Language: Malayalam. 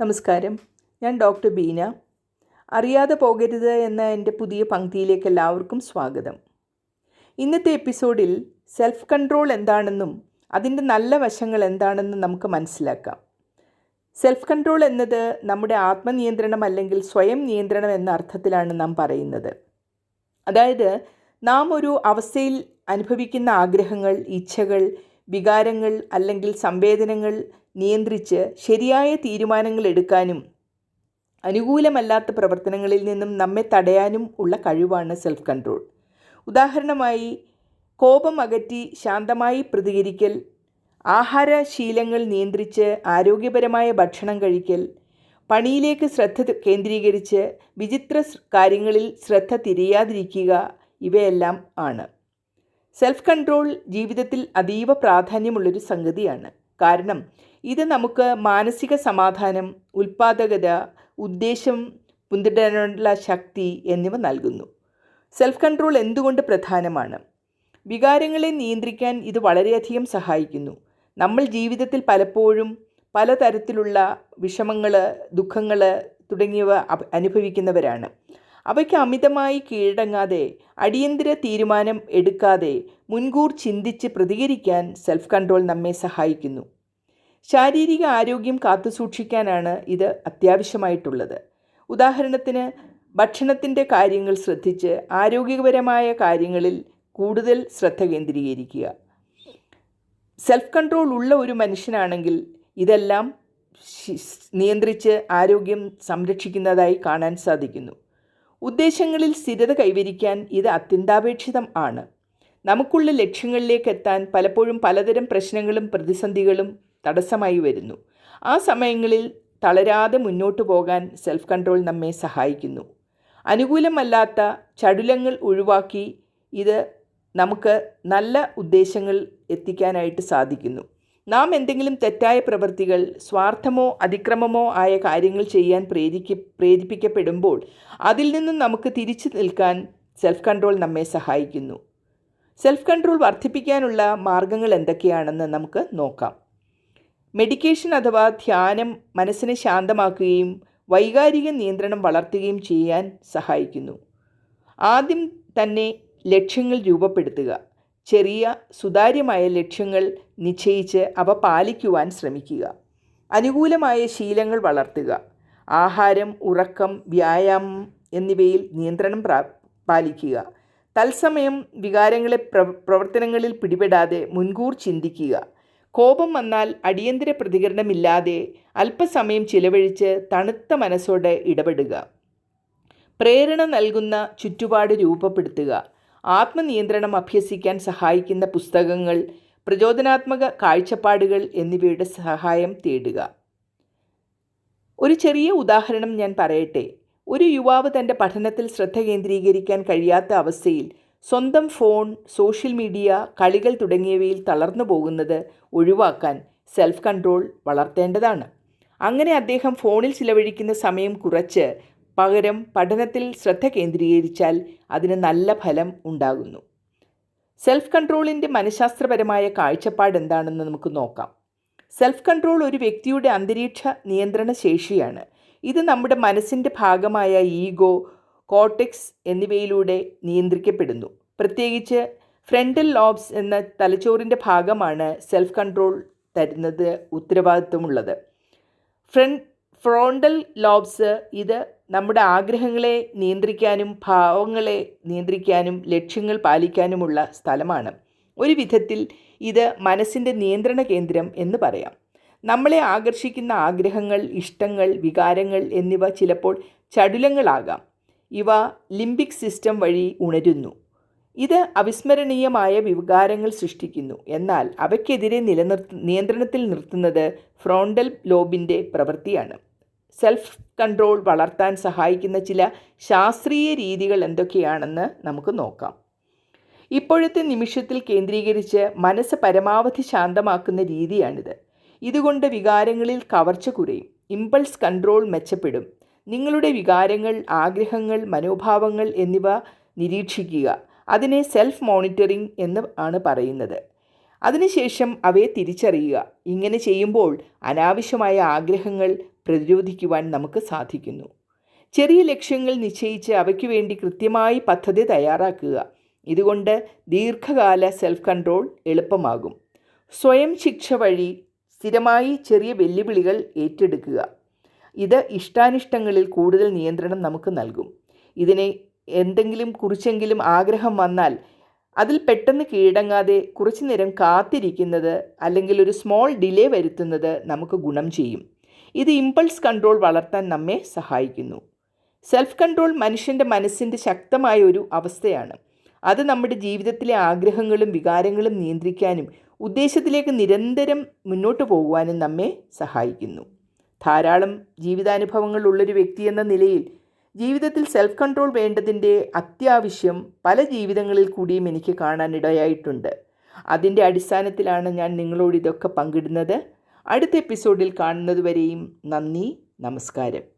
നമസ്കാരം. ഞാൻ ഡോക്ടർ ബീന. അറിയാതെ പോകരുത് എന്ന എന്റെ പുതിയ പങ്ക്തിയിലേക്ക് എല്ലാവർക്കും സ്വാഗതം. ഇന്നത്തെ എപ്പിസോഡിൽ സെൽഫ് കൺട്രോൾ എന്താണെന്നും അതിന്റെ നല്ല വശങ്ങൾ എന്താണെന്നും നമുക്ക് മനസ്സിലാക്കാം. സെൽഫ് കൺട്രോൾ എന്നത് നമ്മുടെ ആത്മനിയന്ത്രണം അല്ലെങ്കിൽ സ്വയം നിയന്ത്രണം എന്ന അർത്ഥത്തിലാണ് നാം പറയുന്നത്. അതായത് നാം ഒരു അവസ്ഥയിൽ അനുഭവിക്കുന്ന ആഗ്രഹങ്ങൾ ഇച്ഛകൾ വികാരങ്ങൾ അല്ലെങ്കിൽ സംവേദനങ്ങൾ നിയന്ത്രിച്ച് ശരിയായ തീരുമാനങ്ങൾ എടുക്കാനും അനുകൂലമല്ലാത്ത പ്രവർത്തനങ്ങളിൽ നിന്നും നമ്മെ തടയാനും ഉള്ള കഴിവാണ് സെൽഫ് കൺട്രോൾ ഉദാഹരണമായി കോപം അകറ്റി ശാന്തമായി പ്രതികരിക്കൽ ആഹാരശീലങ്ങൾ നിയന്ത്രിച്ച് ആരോഗ്യപരമായ ഭക്ഷണം കഴിക്കൽ പണിയിലേക്ക് ശ്രദ്ധ കേന്ദ്രീകരിച്ച് വിചിത്ര കാര്യങ്ങളിൽ ശ്രദ്ധ തിരിയാതിരിക്കുക ഇവയെല്ലാം ആണ്. സെൽഫ് കൺട്രോൾ ജീവിതത്തിൽ അതീവ പ്രാധാന്യമുള്ളൊരു സംഗതിയാണ്. കാരണം ഇത് നമുക്ക് മാനസിക സമാധാനം ഉൽപ്പാദകത ഉദ്ദേശം പിന്തുടരാനുള്ള ശക്തി എന്നിവ നൽകുന്നു. സെൽഫ് കൺട്രോൾ എന്തുകൊണ്ട് പ്രധാനമാണ്? വികാരങ്ങളെ നിയന്ത്രിക്കാൻ ഇത് വളരെയധികം സഹായിക്കുന്നു. നമ്മൾ ജീവിതത്തിൽ പലപ്പോഴും പലതരത്തിലുള്ള വിഷമങ്ങൾ ദുഃഖങ്ങൾ തുടങ്ങിയവ അനുഭവിക്കുന്നവരാണ്. അവയ്ക്ക് അമിതമായി കീഴടങ്ങാതെ അടിയന്തര തീരുമാനം എടുക്കാതെ മുൻകൂർ ചിന്തിച്ച് പ്രതികരിക്കാൻ സെൽഫ് കൺട്രോൾ നമ്മെ സഹായിക്കുന്നു. ശാരീരിക ആരോഗ്യം കാത്തുസൂക്ഷിക്കാനാണ് ഇത് അത്യാവശ്യമായിട്ടുള്ളത്. ഉദാഹരണത്തിന് ഭക്ഷണത്തിന്റെ കാര്യങ്ങൾ ശ്രദ്ധിച്ച് ആരോഗ്യപരമായ കാര്യങ്ങളിൽ കൂടുതൽ ശ്രദ്ധ കേന്ദ്രീകരിക്കുക. സെൽഫ് കൺട്രോൾ ഉള്ള ഒരു മനുഷ്യനാണെങ്കിൽ ഇതെല്ലാം നിയന്ത്രിച്ച് ആരോഗ്യം സംരക്ഷിക്കുന്നതായി കാണാൻ സാധിക്കുന്നു. ഉദ്ദേശങ്ങളിൽ സ്ഥിരത കൈവരിക്കാൻ ഇത് അത്യന്താപേക്ഷിതം ആണ്. നമുക്കുള്ള ലക്ഷ്യങ്ങളിലേക്ക് എത്താൻ പലപ്പോഴും പലതരം പ്രശ്നങ്ങളും പ്രതിസന്ധികളും തടസ്സമായി വരുന്നു. ആ സമയങ്ങളിൽ തളരാതെ മുന്നോട്ട് പോകാൻ സെൽഫ് കൺട്രോൾ നമ്മെ സഹായിക്കുന്നു. അനുകൂലമല്ലാത്ത ചടുലങ്ങൾ ഒഴിവാക്കി ഇത് നമുക്ക് നല്ല ഉദ്ദേശങ്ങൾ എത്തിക്കാനായിട്ട് സാധിക്കുന്നു. നാം എന്തെങ്കിലും തെറ്റായ പ്രവൃത്തികൾ സ്വാർത്ഥമോ അതിക്രമമോ ആയ കാര്യങ്ങൾ ചെയ്യാൻ പ്രേരിക്ക പ്രേരിപ്പിക്കപ്പെടുമ്പോൾ അതിൽ നിന്നും നമുക്ക് തിരിച്ചു നിൽക്കാൻ സെൽഫ് കൺട്രോൾ നമ്മെ സഹായിക്കുന്നു. സെൽഫ് കൺട്രോൾ വർദ്ധിപ്പിക്കാനുള്ള മാർഗങ്ങൾ എന്തൊക്കെയാണെന്ന് നമുക്ക് നോക്കാം. മെഡിക്കേഷൻ അഥവാ ധ്യാനം മനസ്സിനെ ശാന്തമാക്കുകയും വൈകാരിക നിയന്ത്രണം വളർത്തുകയും ചെയ്യാൻ സഹായിക്കുന്നു. ആദ്യം തന്നെ ലക്ഷ്യങ്ങൾ രൂപപ്പെടുത്തുക. ചെറിയ സുതാര്യമായ ലക്ഷ്യങ്ങൾ നിശ്ചയിച്ച് അവ പാലിക്കുവാൻ ശ്രമിക്കുക. അനുകൂലമായ ശീലങ്ങൾ വളർത്തുക. ആഹാരം ഉറക്കം വ്യായാമം എന്നിവയിൽ നിയന്ത്രണം പാലിക്കുക. തത്സമയം വികാരങ്ങളെ പ്രവർത്തനങ്ങളിൽ പിടിപെടാതെ മുൻകൂർ ചിന്തിക്കുക. കോപം വന്നാൽ അടിയന്തര പ്രതികരണമില്ലാതെ അല്പസമയം ചിലവഴിച്ച് തണുത്ത മനസ്സോടെ ഇടപെടുക. പ്രേരണ നൽകുന്ന ചുറ്റുപാട് രൂപപ്പെടുത്തുക. ആത്മനിയന്ത്രണം അഭ്യസിക്കാൻ സഹായിക്കുന്ന പുസ്തകങ്ങൾ പ്രചോദനാത്മക കാഴ്ചപ്പാടുകൾ എന്നിവയുടെ സഹായം തേടുക. ഒരു ചെറിയ ഉദാഹരണം ഞാൻ പറയട്ടെ. ഒരു യുവാവ് തന്റെ പഠനത്തിൽ ശ്രദ്ധ കേന്ദ്രീകരിക്കാൻ കഴിയാത്ത അവസ്ഥയിൽ സ്വന്തം ഫോൺ സോഷ്യൽ മീഡിയ കളികൾ തുടങ്ങിയവയിൽ തളർന്നു പോകുന്നത് ഒഴിവാക്കാൻ സെൽഫ് കൺട്രോൾ വളർത്തേണ്ടതാണ്. അങ്ങനെ അദ്ദേഹം ഫോണിൽ ചിലവഴിക്കുന്ന സമയം കുറച്ച് പകരം പഠനത്തിൽ ശ്രദ്ധ കേന്ദ്രീകരിച്ചാൽ അതിന് നല്ല ഫലം ഉണ്ടാകുന്നു. സെൽഫ് കൺട്രോളിന്റെ മനഃശാസ്ത്രപരമായ കാഴ്ചപ്പാട് എന്താണെന്ന് നമുക്ക് നോക്കാം. സെൽഫ് കൺട്രോൾ ഒരു വ്യക്തിയുടെ അന്തരീക്ഷ നിയന്ത്രണ ശേഷിയാണ്. ഇത് നമ്മുടെ മനസ്സിന്റെ ഭാഗമായ ഈഗോ കോർട്ടെക്സ് എന്നിവയിലൂടെ നിയന്ത്രിക്കപ്പെടുന്നു. പ്രത്യേകിച്ച് ഫ്രണ്ടൽ ലോബ്സ് എന്ന തലച്ചോറിന്റെ ഭാഗമാണ് സെൽഫ് കൺട്രോൾ തരുന്നത് ഉത്തരവാദിത്വമുള്ളത്. ഫ്രണ്ട് ഫ്രോണ്ടൽ ലോബ്സ് ഇത് നമ്മുടെ ആഗ്രഹങ്ങളെ നിയന്ത്രിക്കാനും ഭാവങ്ങളെ നിയന്ത്രിക്കാനും ലക്ഷ്യങ്ങൾ പാലിക്കാനുമുള്ള സ്ഥലമാണ്. ഒരു വിധത്തിൽ ഇത് മനസ്സിന്റെ നിയന്ത്രണ കേന്ദ്രം എന്ന് പറയാം. നമ്മളെ ആകർഷിക്കുന്ന ആഗ്രഹങ്ങൾ ഇഷ്ടങ്ങൾ വികാരങ്ങൾ എന്നിവ ചിലപ്പോൾ ചടുലങ്ങളാകാം. ഇവ ലിംബിക് സിസ്റ്റം വഴി ഉണരുന്നു. ഇത് അവിസ്മരണീയമായ വികാരങ്ങൾ സൃഷ്ടിക്കുന്നു. എന്നാൽ അവയ്ക്കെതിരെ നിലനിർത്ത നിയന്ത്രണത്തിൽ നിർത്തുന്നത് ഫ്രോണ്ടൽ ലോബിന്റെ പ്രവൃത്തിയാണ്. സെൽഫ് കൺട്രോൾ വളർത്താൻ സഹായിക്കുന്ന ചില ശാസ്ത്രീയ രീതികൾ എന്തൊക്കെയാണെന്ന് നമുക്ക് നോക്കാം. ഇപ്പോഴത്തെ നിമിഷത്തിൽ കേന്ദ്രീകരിച്ച് മനസ്സ് പരമാവധി ശാന്തമാക്കുന്ന രീതിയാണിത്. ഇതുകൊണ്ട് വികാരങ്ങളിൽ കവർച്ച കുറയും ഇമ്പൾസ് കൺട്രോൾ മെച്ചപ്പെടും. നിങ്ങളുടെ വികാരങ്ങൾ ആഗ്രഹങ്ങൾ മനോഭാവങ്ങൾ എന്നിവ നിരീക്ഷിക്കുക. അതിനെ സെൽഫ് മോണിറ്ററിംഗ് എന്ന് ആണ് പറയുന്നത്. അതിനുശേഷം അവയെ തിരിച്ചറിയുക. ഇങ്ങനെ ചെയ്യുമ്പോൾ അനാവശ്യമായ ആഗ്രഹങ്ങൾ പ്രതിരോധിക്കുവാൻ നമുക്ക് സാധിക്കുന്നു. ചെറിയ ലക്ഷ്യങ്ങൾ നിശ്ചയിച്ച് അവയ്ക്ക് വേണ്ടി കൃത്യമായി പദ്ധതി തയ്യാറാക്കുക. ഇതുകൊണ്ട് ദീർഘകാല സെൽഫ് കൺട്രോൾ എളുപ്പമാകും. സ്വയം ശിക്ഷ വഴി സ്ഥിരമായി ചെറിയ വെല്ലുവിളികൾ ഏറ്റെടുക്കുക. ഇത് ഇഷ്ടാനിഷ്ടങ്ങളിൽ കൂടുതൽ നിയന്ത്രണം നമുക്ക് നൽകും. ഇതിനെ എന്തെങ്കിലും കുറിച്ചെങ്കിലും ആഗ്രഹം വന്നാൽ അതിൽ പെട്ടെന്ന് കീഴടങ്ങാതെ കുറച്ചു നേരം കാത്തിരിക്കുന്നത് അല്ലെങ്കിൽ ഒരു സ്മോൾ ഡിലേ വരുത്തുന്നത് നമുക്ക് ഗുണം ചെയ്യും. ഇത് ഇമ്പൾസ് കൺട്രോൾ വളർത്താൻ നമ്മെ സഹായിക്കുന്നു. സെൽഫ് കൺട്രോൾ മനുഷ്യന്റെ മനസ്സിന്റെ ശക്തമായ ഒരു അവസ്ഥയാണ്. അത് നമ്മുടെ ജീവിതത്തിലെ ആഗ്രഹങ്ങളും വികാരങ്ങളും നിയന്ത്രിക്കാനും ഉദ്ദേശത്തിലേക്ക് നിരന്തരം മുന്നോട്ട് പോകുവാനും നമ്മെ സഹായിക്കുന്നു. ധാരാളം ജീവിതാനുഭവങ്ങൾ ഉള്ളൊരു വ്യക്തി എന്ന നിലയിൽ ജീവിതത്തിൽ സെൽഫ് കൺട്രോൾ വേണ്ടതിന്റെ അത്യാവശ്യം പല ജീവിതങ്ങളിൽ കൂടിയും എനിക്ക് കാണാനിടയായിട്ടുണ്ട്. അതിന്റെ അടിസ്ഥാനത്തിലാണ് ഞാൻ നിങ്ങളോട് ഇതൊക്കെ പങ്കിടുന്നത്. അടുത്ത എപ്പിസോഡിൽ കാണുന്നതുവരെയും നന്ദി നമസ്കാരം.